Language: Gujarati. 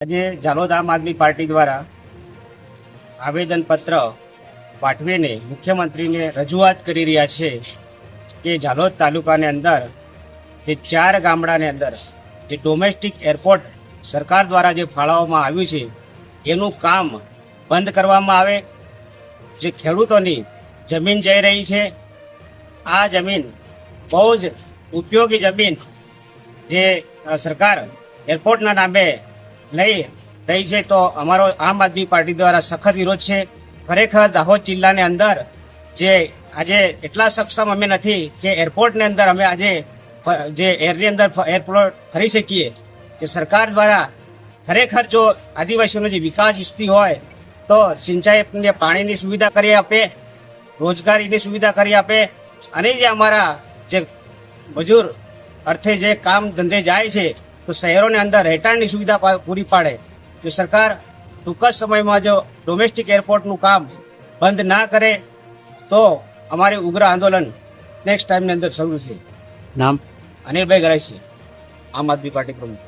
આજે ઝાલોદ આમ આદમી પાર્ટી દ્વારા આવેદનપત્ર પાઠવીને મુખ્યમંત્રીને રજૂઆત કરી રહ્યા છે કે ઝાલોદ તાલુકાની અંદર, જે ચાર ગામડાની અંદર, જે ડોમેસ્ટિક એરપોર્ટ સરકાર દ્વારા જે ફાળવવામાં આવ્યું છે, એનું કામ બંધ કરવામાં આવે. જે ખેડૂતોની જમીન જઈ રહી છે, આ જમીન બહુ જ ઉપયોગી જમીન જે સરકાર એરપોર્ટના નામે લઈ રહી છે તો અમારો આમ આદમી પાર્ટી દ્વારા સખત વિરોધ છે. ખરેખર દાહોદ જિલ્લાની અંદર જે આજે એટલા સક્ષમ અમે નથી કે એરપોર્ટની અંદર અમે આજે જે એરની અંદર એરપોર્ટ ફરી શકીએ. કે સરકાર દ્વારા ખરેખર જો આદિવાસીઓનો જે વિકાસ ઈચ્છતી હોય, તો સિંચાઈને પાણીની સુવિધા કરી આપે, રોજગારીની સુવિધા કરી આપે, અને જે અમારા જે મજૂર અર્થે જે કામ ધંધે જાય છે તો શહેરોની અંદર રહેઠાણની સુવિધા પૂરી પાડે જો સરકાર ટૂંક જ સમયમાં જો ડોમેસ્ટિક એરપોર્ટનું કામ બંધ ના કરે તો અમારે ઉગ્ર આંદોલન નેક્સ્ટ ટાઈમની અંદર શરૂ છે નામ? અનિલભાઈ ગરાસી આમ આદમી પાર્ટી પ્રમુખ.